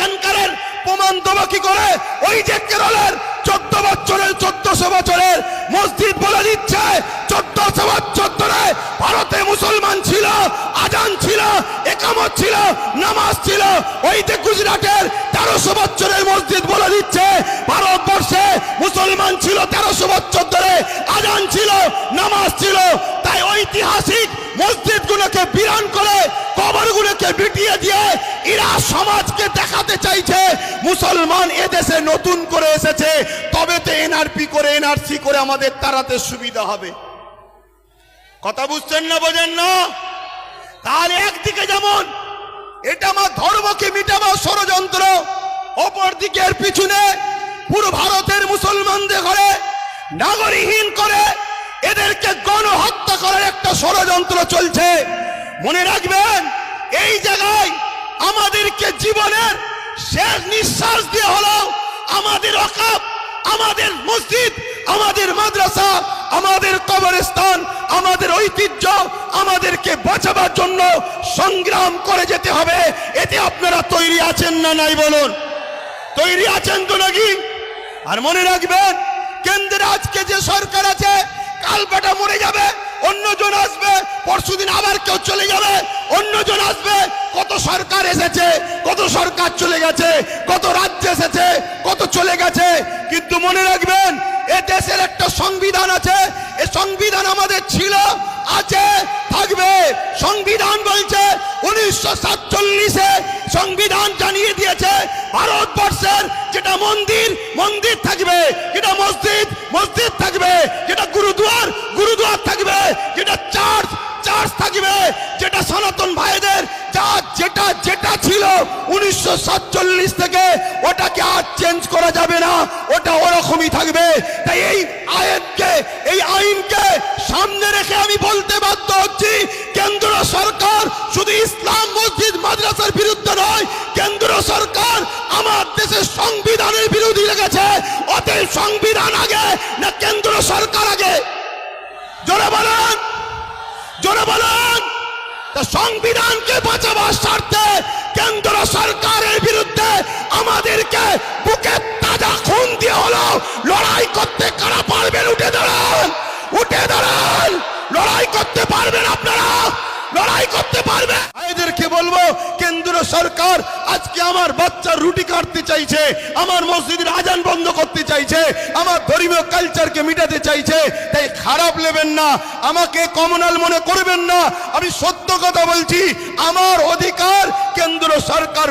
এখানকার প্রমাণ দেবো কি করে? ওই যে কেরলের চোদ্দ বছরের, চোদ্দশো বছরের মসজিদ বলে দিচ্ছে, চোদ্দশো বছর ভারতে মুসলমান ছিল, আজান ছিল, একামত ছিল, নামাজ ছিল। ওই যে গুজরাটের তেরোশো বছরের মসজিদ বলে দিচ্ছে, ভারতবর্ষে মুসলমান ছিল তেরোশো বছর ধরে, আজান ছিল, নামাজ ছিল। তাই ঐতিহাসিক মসজিদগুলোকে বিরান করে কবরগুলোকে বিটিয়ে দিয়ে এরা সমাজকে দেখাতে চাইছে, মুসলমান এদেশে নতুন করে এসেছে, তবে তো এনআরপি করে এনআরসি করে আমাদের তাড়াতে সুবিধা হবে। কথা বুঝছেন না, বোঝেন না? তাহলে একদিকে যেমন, এটা আমার ধর্মকে মিটাবার ষড়যন্ত্র অপর দিকে এর পিছনে পুরো ভারতের মুসলমানদের ঘরে নাগরিকহীন করে এদেরকে গণহত্যা করার একটা ষড়যন্ত্র চলছে। মনে রাখবেন এই জায়গায় আমাদেরকে জীবনের শেষ নিঃশ্বাস দিয়ে হলো আমাদের অকাপ আমাদের মসজিদ, আমাদের মাদ্রাসা, আমাদের কবরস্থান, আমাদের ঐতিহ্য, আমাদেরকে বাঁচাবার জন্য সংগ্রাম করে যেতে হবে। এতে আপনারা তৈরি আছেন না নাই বলুন? তৈরি আছেন তো নাকি? আর মনে রাখবেন কেন্দ্রে আজকে যে সরকার আছে কাল বেটা মরে যাবে, অন্যজন আসবে। পরশুদিন আবার কেউ চলে যাবে, অন্যজন আসবে। কত সরকার এসেছে, কত সরকার চলে গেছে, কত রাজ্য এসেছে, কত চলে গেছে। কিন্তু মনে রাখবেন, এ দেশের একটা সংবিধান আছে, এ সংবিধান আমাদের ছিল, আছে, থাকবে। সংবিধান বলছে, উনিশশো সাতচল্লিশে সংবিধান জানিয়ে দিয়েছে ভারতবর্ষের যেটা মন্দির মন্দির থাকবে, যেটা মসজিদ মসজিদ থাকবে, যেটা গুরুদুয়ার যেটা ছিল উনিশশো সাতচল্লিশ থেকে, ওটাকে আর চেঞ্জ করা যাবে না, ওটা ওরকমই থাকবে। তাই এই আইনকে এই আইনকে সামনে রেখে আমি বলতে বাধ্য হচ্ছি, কেন্দ্র সরকার শুধু ইসলাম মসজিদ মাদ্রাসার বিরুদ্ধে নয়, কেন্দ্র সরকার আমার দেশের সংবিধানের বিরোধী লেগেছে অতএব সংবিধান আগে, না কেন্দ্র সরকার আগে। জোরে বলেন জোরে বলেন। সংবিধানকে বাঁচাবার স্বার্থে কেন্দ্র সরকারের বিরুদ্ধে আমাদেরকে বুকে তাজা খুন দিয়ে হলো। লড়াই করতে কারা পারবেন? উঠে দাঁড়ান! উঠে দাঁড়ান! লড়াই করতে পারবেন আপনারা? লড়াই করতে পারবে এদেরকে বলব কেন্দ্র সরকার আজকে আমার বাচ্চার রুটি কাটতে চাইছে, আমার মসজিদের আজান বন্ধ করতে চাইছে, আমার ধর্মীয় কালচারকে মিটাতে চাইছে, তাই খারাপ নেবেন না, আমাকে কমনাল মনে করবেন না, আমি সত্য কথা বলছি, আমার অধিকার কেন্দ্র সরকার